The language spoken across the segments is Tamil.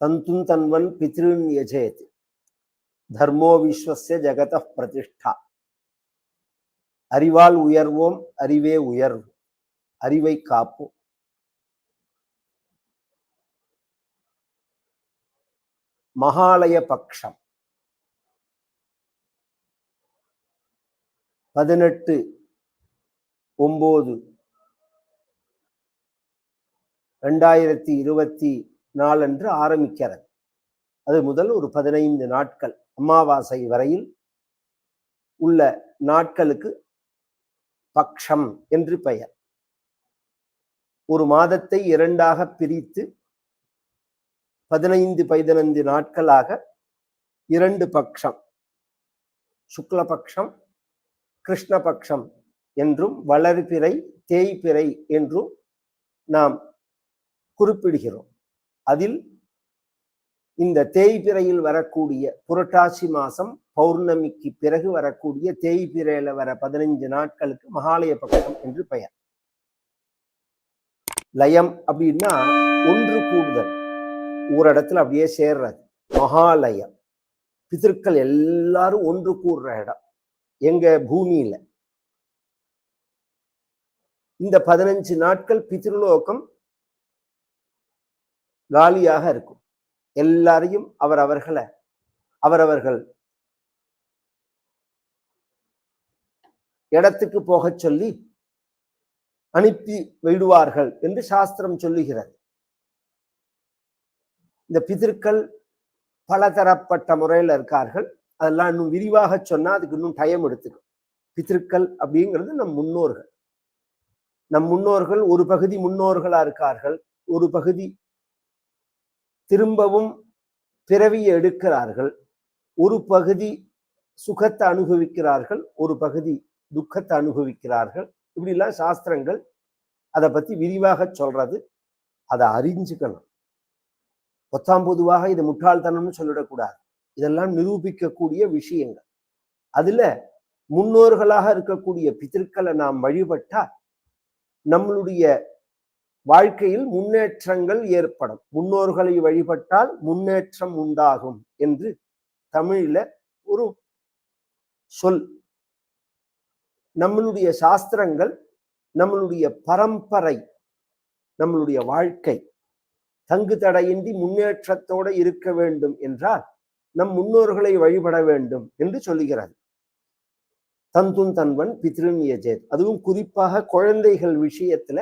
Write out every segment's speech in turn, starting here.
தந்தும் தன்வன் பித்ருன் யஜேத் தர்மோ விஸ்வசிய ஜெகத பிரதிஷ்டா அறிவால் உயர்வோம் அறிவே உயர்வு அறிவை காப்போம். மகாலய பக்ஷம். பதினெட்டு ஒன்பது ரெண்டாயிரத்தி இருபத்தி நாளன்று ஆரம்பிக்கிறது. அது முதல் ஒரு பதினைந்து நாட்கள் அமாவாசை வரையில் உள்ள நாட்களுக்கு பக்ஷம் என்று பெயர். ஒரு மாதத்தை இரண்டாக பிரித்து பதினைந்து பதினைந்து நாட்களாக இரண்டு பக்ஷம் சுக்லபக்ஷம் கிருஷ்ணபக்ஷம் என்றும் வளர்பிறை தேய்பிறை என்றும் நாம் குறிப்பிடுகிறோம். அதில் இந்த தேய்பிறையில் வரக்கூடிய புரட்டாசி மாசம் பௌர்ணமிக்கு பிறகு வரக்கூடிய தேய்பிறையில வர பதினைஞ்சு நாட்களுக்கு மகாலய பக்கம் என்று பெயர். லயம் அப்படின்னா ஒன்று கூடுதல். ஒரு இடத்துல அப்படியே சேர்றது. மகாலயம். பிதற்கள் எல்லாரும் ஒன்று கூடுற இடம். எங்க பூமியில. இந்த பதினஞ்சு நாட்கள் பித்ருலோகம் காலியாக இருக்கும். எல்லாரையும் அவர் அவர்களை அவரவர்கள் இடத்துக்கு போகச் சொல்லி அனுப்பி விடுவார்கள் என்று சாஸ்திரம் சொல்லுகிறது. இந்த பிதற்கள் பலதரப்பட்ட முறையில் இருக்கார்கள். அதெல்லாம் இன்னும் விரிவாக சொன்னா அதுக்கு இன்னும் டைம் எடுத்துக்கும். பித்திருக்கள் அப்படிங்கிறது நம் முன்னோர்கள். நம் முன்னோர்கள் ஒரு பகுதி முன்னோர்களா இருக்கார்கள். ஒரு பகுதி திரும்பவும் பிறவியை எடுக்கிறார்கள். ஒரு பகுதி சுகத்தை அனுபவிக்கிறார்கள் ஒரு பகுதி துக்கத்தை அனுபவிக்கிறார்கள். இப்படிலாம் சாஸ்திரங்கள் அதை பற்றி விரிவாக சொல்றது. அதை அறிஞ்சுக்கணும். பொத்தாம் பொதுவாக இது முட்டாள்தனம்னு சொல்லிடக்கூடாது. இதெல்லாம் நிரூபிக்கக்கூடிய விஷயங்கள். அதுல முன்னோர்களாக இருக்கக்கூடிய பித்திருக்களை நாம் வழிபட்டா நம்மளுடைய வாழ்க்கையில் முன்னேற்றங்கள் ஏற்படும். முன்னோர்களை வழிபட்டால் முன்னேற்றம் உண்டாகும் என்று தமிழில ஒரு சொல். நம்மளுடைய சாஸ்திரங்கள் நம்மளுடைய பரம்பரை நம்மளுடைய வாழ்க்கை தங்கு தடையின்றி முன்னேற்றத்தோடு இருக்க வேண்டும் என்றால் நம் முன்னோர்களை வழிபட வேண்டும் என்று சொல்லுகிறது. தந்துன் தன்வன் பித்ருன் எஜேத் அதுவும் குறிப்பாக குழந்தைகள் விஷயத்துல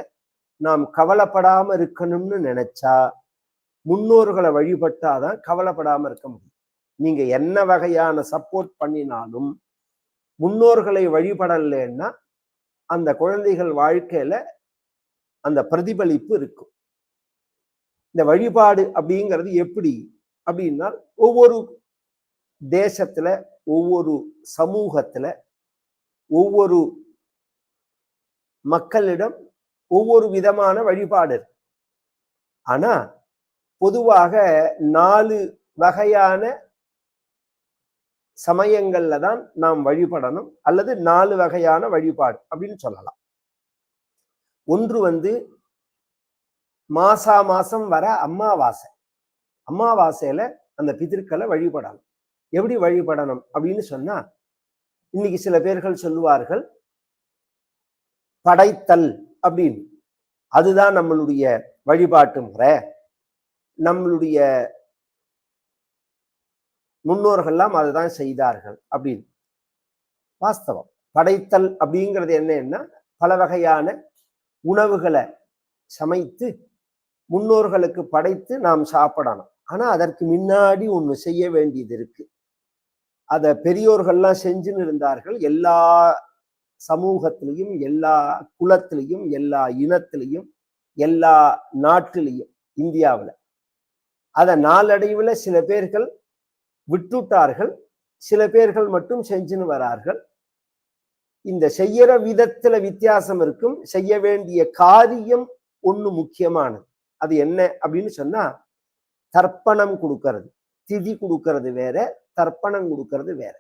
நாம் கவலைப்படாம இருக்கணும்னு நினைச்சா முன்னோர்களை வழிபட்டாதான் கவலைப்படாம இருக்க முடியும். நீங்க என்ன வகையான சப்போர்ட் பண்ணினாலும் முன்னோர்களை வழிபடலைன்னா அந்த குழந்தைகள் வாழ்க்கையில அந்த பிரதிபலிப்பு இருக்கும். இந்த வழிபாடு அப்படிங்கிறது எப்படி? அப்படின்னா ஒவ்வொரு தேசத்துல ஒவ்வொரு சமூகத்துல ஒவ்வொரு மக்களிடம் ஒவ்வொரு விதமான வழிபாடு. இருக்கு ஆனா பொதுவாக நாலு வகையான சமயங்கள்ல தான் நாம் வழிபடணும் அல்லது நாலு வகையான வழிபாடு அப்படின்னு சொல்லலாம். ஒன்று வந்து மாசா மாசம் வர அம்மாவாசை. அம்மாவாசையில அந்த பிதிர்க்களை வழிபடணும். எப்படி வழிபடணும் அப்படின்னு சொன்னா இன்னைக்கு சில பேர்கள் சொல்லுவார்கள் படைத்தல். அப்படின்னு. அதுதான் நம்மளுடைய வழிபாட்டு முறை நம்மளுடைய முன்னோர்கள்லாம் அதுதான் செய்தார்கள் அப்படின்னு. வாஸ்தவம். படைத்தல் அப்படிங்கிறது என்னன்னா பல வகையான உணவுகளை சமைத்து முன்னோர்களுக்கு படைத்து நாம் சாப்பிடணும். ஆனா அதற்கு முன்னாடி ஒண்ணு செய்ய வேண்டியது இருக்கு. அத பெரியோர்கள்லாம் செஞ்சுன்னு இருந்தார்கள். எல்லா சமூகத்திலையும் எல்லா குலத்திலையும் எல்லா இனத்திலையும் எல்லா நாட்டிலையும் இந்தியாவில். அதை நாளடைவில் சில பேர்கள் விட்டுட்டார்கள். சில பேர்கள் மட்டும் செஞ்சுன்னு வரார்கள். இந்த செய்யற விதத்துல வித்தியாசம் இருக்கும். செய்ய வேண்டிய காரியம் ஒண்ணு முக்கியமானது. அது என்ன அப்படின்னு சொன்னா தர்ப்பணம் கொடுக்கறது. திதி கொடுக்கறது வேற தர்ப்பணம் கொடுக்கறது வேற.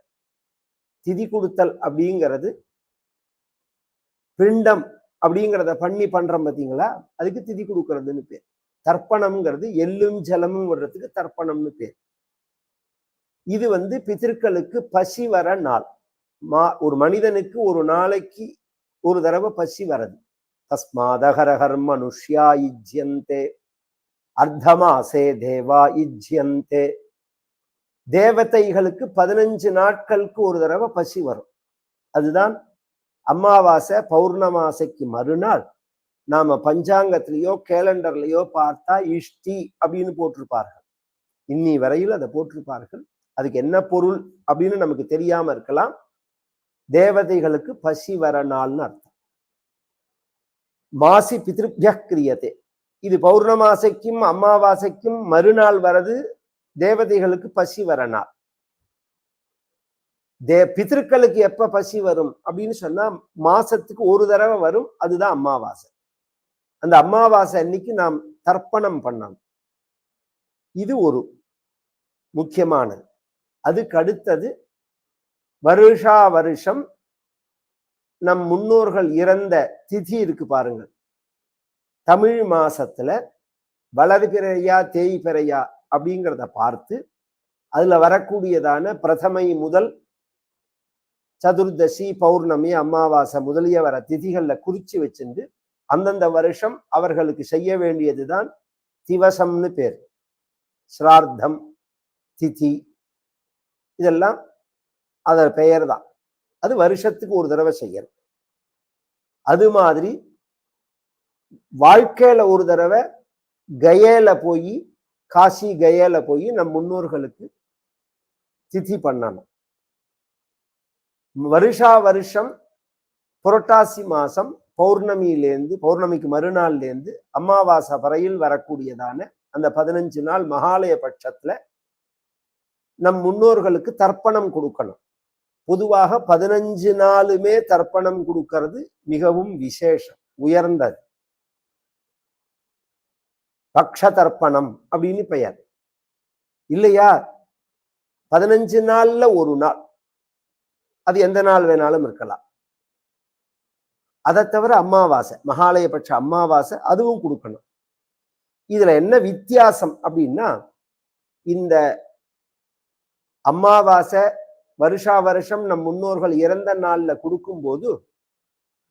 திதி கொடுத்தல் அப்படிங்கிறது பிண்டம் அப்படிங்கிறத பண்ணி பண்றோம் பார்த்தீங்களா? அதுக்கு திதி கொடுக்கறதுன்னு பேர். தர்ப்பணம்ங்கிறது எள்ளும் ஜலமும் வர்றதுக்கு தர்ப்பணம்னு பேர். இது வந்து பித்திருக்களுக்கு பசி வர நாள். மா ஒரு மனிதனுக்கு ஒரு நாளைக்கு ஒரு தடவை பசி வரது தஸ்மாதகரஹர் மனுஷ்யா இஜ்யந்தே அர்த்தமாசே தேவா இஜ்யந்தே தேவதைகளுக்கு பதினஞ்சு நாட்களுக்கு ஒரு தடவை பசி வரும். அதுதான் அமாவாசை பௌர்ணமாசைக்கு மறுநாள் நாம பஞ்சாங்கத்திலேயோ கேலண்டர்லயோ பார்த்தா இஷ்டி அப்படின்னு போட்டிருப்பார்கள். இன்னி வரையில் அதை போட்டிருப்பார்கள். அதுக்கு என்ன பொருள் அப்படின்னு நமக்கு தெரியாம இருக்கலாம். தேவதைகளுக்கு பசி வர நாள்னு அர்த்தம். மாசி பிதிருப்ய கிரியதே. இது பௌர்ணமாசைக்கும் அமாவாசைக்கும் மறுநாள் வரது தேவதைகளுக்கு பசி வர நாள். தே பித்திருக்களுக்கு எப்ப பசி வரும் அப்படின்னு சொன்னா மாசத்துக்கு ஒரு தடவை வரும். அதுதான் அமாவாசை அந்த அமாவாசை அன்னைக்கு நாம் தர்ப்பணம் பண்ணணும். இது ஒரு முக்கியமானது. அதுக்கு அடுத்தது வருஷா வருஷம் நம் முன்னோர்கள் இறந்த திதி இருக்கு பாருங்கள். தமிழ் மாசத்துல வளர் பிறையா தேய் பிறையா அப்படிங்கிறத பார்த்து அதுல வரக்கூடியதான பிரதமை முதல் சதுர்தசி பௌர்ணமி அமாவாசை முதலிய வர திதிகள்ல குறிச்சு வச்சிருந்து அந்தந்த வருஷம் அவர்களுக்கு செய்ய வேண்டியதுதான் திவசம்னு பேர். சிரார்த்தம் திதி இதெல்லாம் அதன் பெயர் தான் அது வருஷத்துக்கு ஒரு தடவை செய்யணும். அது மாதிரி வாழ்க்கையில ஒரு தடவை கயேல போய் காசி கயேல போய் நம் முன்னோர்களுக்கு திதி பண்ணணும். வருஷா வருஷம் புரட்டாசி மாசம் பௌர்ணமியிலேருந்து பௌர்ணமிக்கு மறுநாள்லேருந்து அமாவாசை வரையில் வரக்கூடியதான அந்த பதினஞ்சு நாள் மகாலய பட்சத்துல நம் முன்னோர்களுக்கு தர்ப்பணம் கொடுக்கணும். பொதுவாக பதினஞ்சு நாளுமே தர்ப்பணம் கொடுக்கறது மிகவும் விசேஷம் உயர்ந்தது. பக்ஷ தர்ப்பணம் அப்படின்னு பெயர். இல்லையா? பதினஞ்சு நாள்ல ஒரு நாள். அது எந்த நாள் வேணாலும் இருக்கலாம். அதை தவிர அமாவாசை மகாலயபட்ச அமாவாசை அதுவும் கொடுக்கணும். இதுல என்ன வித்தியாசம் அப்படின்னா இந்த அமாவாசை வருஷா வருஷம் நம் முன்னோர்கள் இறந்த நாள்ல கொடுக்கும்போது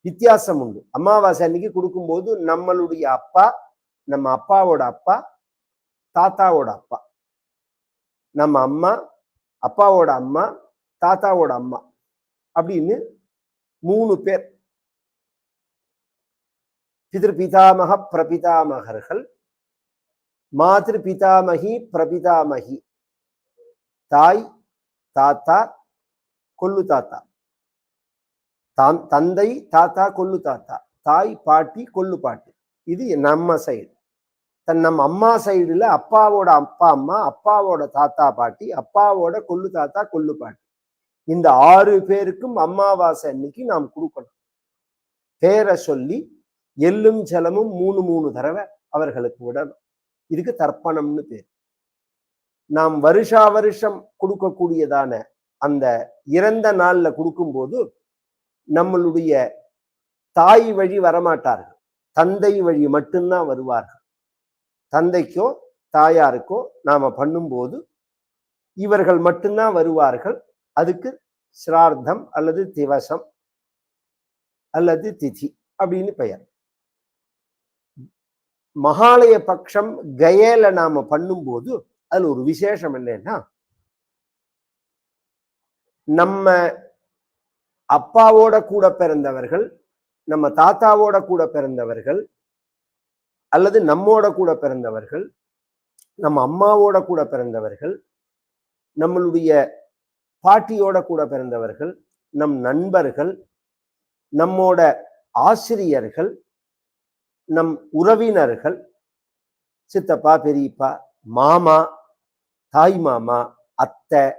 வித்தியாசம் உண்டு. அமாவாசை அன்னைக்கு கொடுக்கும்போது நம்மளுடைய அப்பா நம்ம அப்பாவோட அப்பா தாத்தாவோட அப்பா. நம்ம அம்மா அப்பாவோட அம்மா தாத்தாவோட அம்மா. அப்படின்னு மூணு பேர். பிதிர் பிதாமக பிரபிதாமகர்கள். மாதிரு பிதாமகி பிரபிதாமகி. தாய் தாத்தா கொல்லு தாத்தா. தான் தந்தை தாத்தா கொல்லு தாத்தா. தாய் பாட்டி கொல்லு பாட்டி. இது நம்ம சைடு. தன் நம்ம அம்மா சைடுல அப்பாவோட அப்பா அம்மா அப்பாவோட தாத்தா பாட்டி அப்பாவோட கொல்லு தாத்தா கொல்லு பாட்டி. இந்த ஆறு பேருக்கும் அமாவாசை அன்னைக்கு நாம் கொடுக்கணும். பேரை சொல்லி எள்ளும் ஜலமும் மூணு மூணு தடவை அவர்களுக்கு விடணும். இதுக்கு தர்ப்பணம்னு பேர். நாம் வருஷா வருஷம் கொடுக்கக்கூடியதான அந்த இறந்த நாள்ல கொடுக்கும்போது நம்மளுடைய தாய் வழி வரமாட்டார்கள். தந்தை வழி மட்டும்தான் வருவார்கள். தந்தைக்கோ தாயாருக்கோ நாம பண்ணும்போது இவர்கள் மட்டும்தான் வருவார்கள். அதுக்கு சிரார்த்தம் அல்லது திவசம் அல்லது திதி அப்படின்னு பெயர். மகாலய பட்சம் கயேல நாம பண்ணும்போது அதுல ஒரு விசேஷம் என்னன்னா நம்ம அப்பாவோட கூட பிறந்தவர்கள் நம்ம தாத்தாவோட கூட பிறந்தவர்கள் அல்லது நம்மோட கூட பிறந்தவர்கள் நம்ம அம்மாவோட கூட பிறந்தவர்கள் நம்மளுடைய பாட்டியோட கூட பிறந்தவர்கள் நம் நண்பர்கள் நம்மோட ஆசிரியர்கள் நம் உறவினர்கள் சித்தப்பா பெரியப்பா மாமா தாய் மாமா அத்தை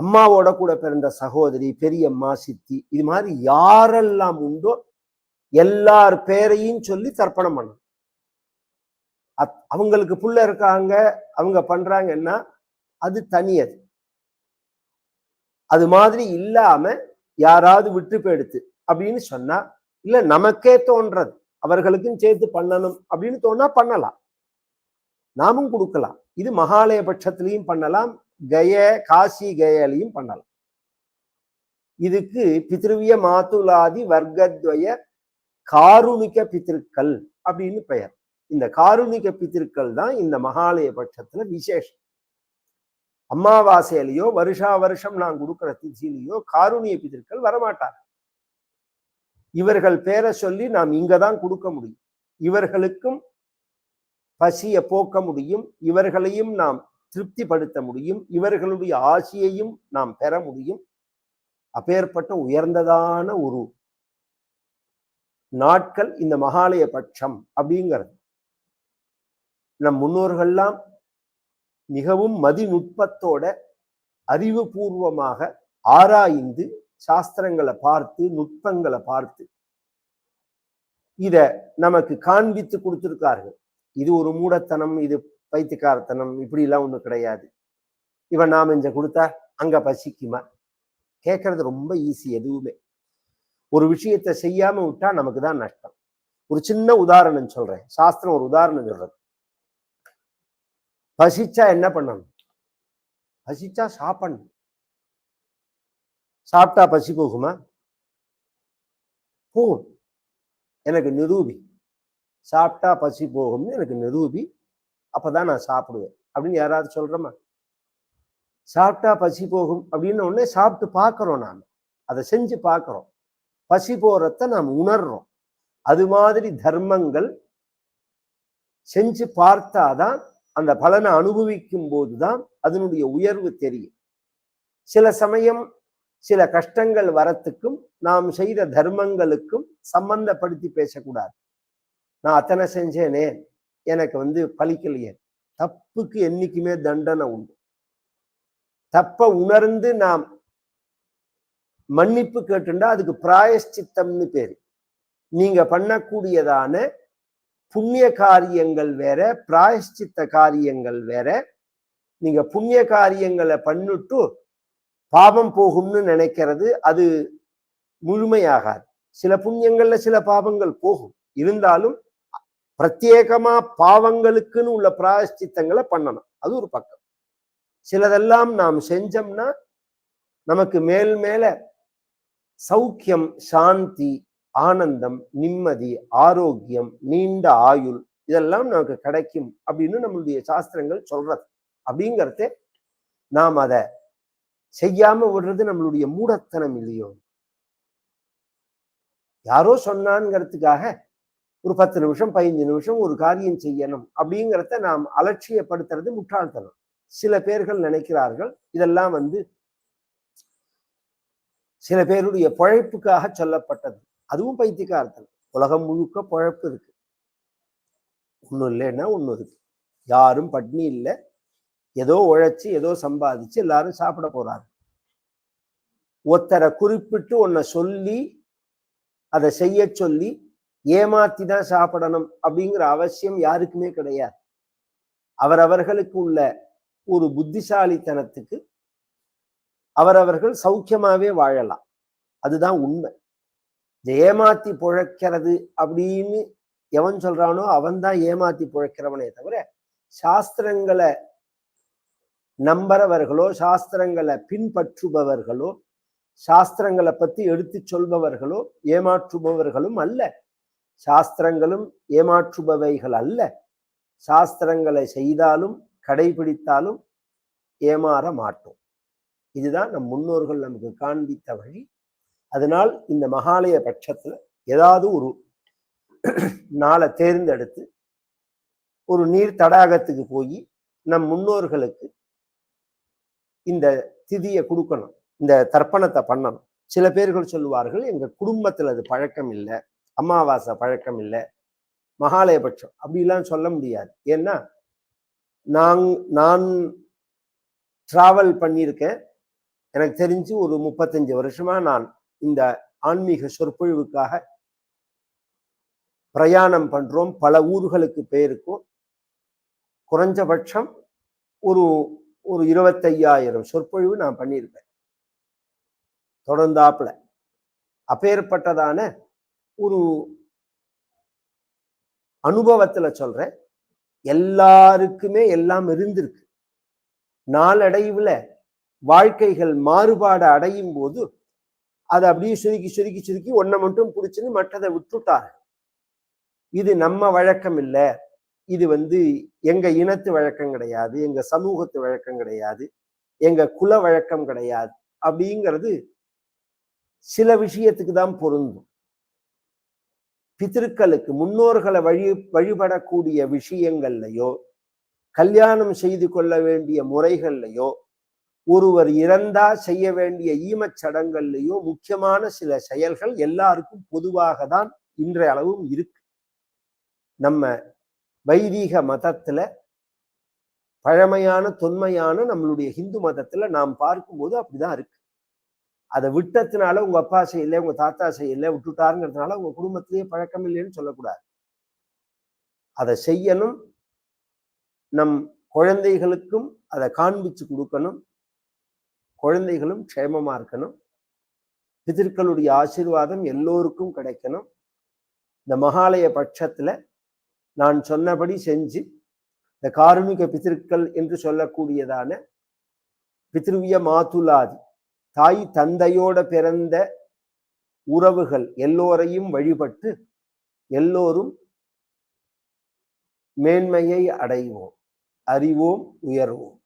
அம்மாவோட கூட பிறந்த சகோதரி பெரியம்மா சித்தி இது மாதிரி யாரெல்லாம் உண்டோ எல்லார் பேரையும் சொல்லி தர்ப்பணம் பண்ணணும். அத்- அவங்களுக்கு புள்ள இருக்காங்க அவங்க பண்றாங்கன்னா அது தனியது. அது மாதிரி இல்லாம யாராவது விட்டு போயிடுத்து அப்படின்னு சொன்னா இல்ல நமக்கே தோன்றது அவர்களுக்கும் சேர்த்து பண்ணணும் அப்படின்னு தோணா பண்ணலாம். நாமும் கொடுக்கலாம். இது மகாலய பட்சத்திலையும் பண்ணலாம் கய காசி கயலையும் பண்ணலாம். இதுக்கு பித்ருவிய மாத்துலாதி வர்க்கத்வய காருணிக பித்திருக்கள் அப்படின்னு பெயர். இந்த காருணிக பித்திருக்கள் தான் இந்த மகாலய பட்சத்துல விசேஷம். அமாவாசையிலையோ வருஷா வருஷம் நான் கொடுக்குற திதியிலையோ காருணிய பிதர்கள் வரமாட்டார் இவர்கள் பேரை சொல்லி நாம் இங்கதான் கொடுக்க முடியும். இவர்களுக்கும் பசியை போக்க முடியும். இவர்களையும் நாம் திருப்திப்படுத்த முடியும். இவர்களுடைய ஆசியையும் நாம் பெற முடியும். அப்பேற்பட்ட உயர்ந்ததான ஒரு நாட்கள் இந்த மகாலய பட்சம் அப்படிங்கிறது. நம் முன்னோர்கள்லாம் மிகவும் மதிநுட்பத்தோட அறிவுபூர்வமாக ஆராய்ந்து சாஸ்திரங்களை பார்த்து நுட்பங்களை பார்த்து இத நமக்கு காண்பித்து கொடுத்திருக்கார்கள். இது ஒரு மூடத்தனம் இது பைத்தியக்காரத்தனம் இப்படி எல்லாம் ஒண்ணு கிடையாது. இவன் நாம இங்க கொடுத்தா அங்க பசிக்குமா? கேட்கறது ரொம்ப ஈஸி எதுவுமே. ஒரு விஷயத்தை செய்யாம விட்டா நமக்கு தான் நஷ்டம். ஒரு சின்ன உதாரணம் சொல்றேன். சாஸ்திரம் ஒரு உதாரணம் சொல்றது. பசிச்சா என்ன பண்ணணும்? பசிச்சா சாப்பிடணும். சாப்பிட்டா பசி போகுமா? போகும். எனக்கு நிரூபி. சாப்பிட்டா பசி போகும்னு எனக்கு நிரூபி. அப்போதான் நான் சாப்பிடுவேன். அப்படின்னு யாராவது சொல்றோமா? சாப்பிட்டா பசி போகும் அப்படின்னு உடனே சாப்பிட்டு பார்க்குறோம் நாம். அதை செஞ்சு பார்க்குறோம். பசி போகிறத நாம் உணர்றோம். அது மாதிரி தர்மங்கள் செஞ்சு பார்த்தாதான் அந்த பலனை அனுபவிக்கும் போதுதான் அதனுடைய உயர்வு தெரியும். சில சமயம் சில கஷ்டங்கள் வரத்துக்கும் நாம் செய்த தர்மங்களுக்கும் சம்பந்தப்படுத்தி பேசக்கூடாது. நான் அத்தனை செஞ்சேனே எனக்கு வந்து பலிக்கலையே தப்புக்கு என்னைக்குமே தண்டனை உண்டு. தப்ப உணர்ந்து நாம் மன்னிப்பு கேட்டுண்டா அதுக்கு பிராயஷ்சித்தம்னு பேரு. நீங்க பண்ணக்கூடியதான புண்ணிய காரியங்கள் வேற பிராயஷ்சித்த காரியங்கள் வேற. நீங்க புண்ணிய காரியங்களை பண்ணிட்டு பாவம் போகும்னு நினைக்கிறது அது முழுமையாகாது. சில புண்ணியங்கள்ல சில பாவங்கள் போகும். இருந்தாலும் பிரத்யேகமா பாவங்களுக்குன்னு உள்ள பிராயஷ்சித்தங்களை பண்ணணும். அது ஒரு பக்கம். சிலதெல்லாம் நாம் செஞ்சோம்னா நமக்கு மேல் மேல சௌக்கியம் சாந்தி ஆனந்தம் நிம்மதி ஆரோக்கியம் நீண்ட ஆயுள் இதெல்லாம் நமக்கு கிடைக்கும் அப்படின்னு நம்மளுடைய சாஸ்திரங்கள் சொல்றது. அப்படிங்கிறத நாம் அதை செய்யாம விடுறது நம்மளுடைய மூடத்தனம் இல்லையோ? யாரோ சொன்னான்ங்கிறதுக்காக ஒரு பத்து நிமிஷம் பதினஞ்சு நிமிஷம் ஒரு காரியம் செய்யணும் அப்படிங்கிறத நாம் அலட்சியப்படுத்துறது முட்டாள்தனம். சில பேர்கள் நினைக்கிறார்கள் இதெல்லாம் வந்து சில பேருடைய பழைப்புக்காக சொல்லப்பட்டது. அதுவும் பைத்தியக்காரத்தன் உலகம் முழுக்க பழப்பு இருக்கு. ஒன்றும் இல்லைன்னா ஒன்றும் இருக்கு. யாரும் பட்னி இல்லை. ஏதோ உழைச்சி ஏதோ சம்பாதிச்சு எல்லாரும் சாப்பிட போறாங்க. ஒருத்தரை குறிப்பிட்டு உன்னை சொல்லி அதை செய்ய சொல்லி ஏமாத்தி தான் சாப்பிடணும் அப்படிங்கிற அவசியம் யாருக்குமே கிடையாது. அவரவர்களுக்கு உள்ள ஒரு புத்திசாலித்தனத்துக்கு அவரவர்கள் சௌக்கியமாவே வாழலாம். அதுதான் உண்மை. ஏமாத்தி புழைக்கிறது அப்படின்னு எவன் சொல்றானோ அவன் தான் ஏமாத்தி புழைக்கிறவனே தவிர சாஸ்திரங்களை நம்புறவர்களோ சாஸ்திரங்களை பின்பற்றுபவர்களோ சாஸ்திரங்களை பத்தி எடுத்து சொல்பவர்களோ ஏமாற்றுபவர்களும் அல்ல. சாஸ்திரங்களும் ஏமாற்றுபவைகள் அல்ல. சாஸ்திரங்களை செய்தாலும் கடைபிடித்தாலும் ஏமாற மாட்டோம். இதுதான் நம் முன்னோர்கள் நமக்கு காண்பித்த வழி. அதனால் இந்த மகாலய பட்சத்துல ஏதாவது ஒரு நாளை தேர்ந்தெடுத்து ஒரு நீர் தடாகத்துக்கு போய் நம் முன்னோர்களுக்கு இந்த திதியை கொடுக்கணும். இந்த தர்ப்பணத்தை பண்ணணும். சில பேர்கள் சொல்லுவார்கள் எங்கள் குடும்பத்தில் அது பழக்கம் இல்லை அமாவாசை பழக்கம் இல்லை மகாலயபட்சம் அப்படிலாம் சொல்ல முடியாது. ஏன்னா நான் நான் டிராவல் பண்ணியிருக்கேன். எனக்கு தெரிஞ்சு ஒரு முப்பத்தஞ்சு வருஷமாக நான் இந்த ஆன்மீக சொற்பொழிவுக்காக பிரயாணம் பண்றோம். பல ஊர்களுக்கு போயிருக்கோம் குறைஞ்சபட்சம் ஒரு ஒரு இருபத்தையாயிரம் சொற்பொழிவு நான் பண்ணியிருப்பேன். தொடர்ந்தாப்புல. அப்பேற்பட்டதான ஒரு அனுபவத்துல சொல்றேன். எல்லாருக்குமே எல்லாம் இருந்திருக்கு. நாளடைவுல வாழ்க்கைகள் மாறுபாடு அடையும் போது அதை அப்படியே சுருக்கி சுருக்கி சுருக்கி ஒன்றை மட்டும் பிடிச்சின்னு மற்றதை விட்டுட்டாங்க இது நம்ம வழக்கம் இல்லை. இது வந்து எங்க இனத்து வழக்கம் கிடையாது எங்க சமூகத்து வழக்கம் கிடையாது எங்க குல வழக்கம் கிடையாது அப்படிங்கிறது சில விஷயத்துக்கு தான் பொருந்தும். பித்திருக்களுக்கு முன்னோர்களை வழி வழிபடக்கூடிய விஷயங்கள்லையோ கல்யாணம் செய்து கொள்ள வேண்டிய முறைகள்லையோ ஒருவர் இறந்தா செய்ய வேண்டிய ஈமச் சடங்கள்லையும் முக்கியமான சில செயல்கள் எல்லாருக்கும் பொதுவாக தான் இன்றைய அளவும் இருக்கு. நம்ம வைதீக மதத்துல பழமையான தொன்மையான நம்மளுடைய ஹிந்து மதத்துல நாம் பார்க்கும்போது அப்படிதான் இருக்கு. அதை விட்டதுனால உங்க அப்பா செய்யல உங்க தாத்தா செய்யல விட்டுட்டாருங்கிறதுனால உங்க குடும்பத்திலேயே பழக்கம் இல்லைன்னு சொல்லக்கூடாது. அதை செய்யணும். நம் குழந்தைகளுக்கும் அதை காண்பிச்சு கொடுக்கணும். குழந்தைகளும் க்ஷேமமா இருக்கணும். பிதர்களுடைய ஆசீர்வாதம் எல்லோருக்கும் கிடைக்கணும். இந்த மகாலய பட்சத்துல நான் சொன்னபடி செஞ்சு இந்த கார்மிக பித்திருக்கள் என்று சொல்லக்கூடியதான பித்ருவிய மாத்துலாதி தாய் தந்தையோட பிறந்த உறவுகள் எல்லோரையும் வழிபட்டு எல்லோரும் மேன்மையை அடைவோம் அறிவோம் உயர்வோம்.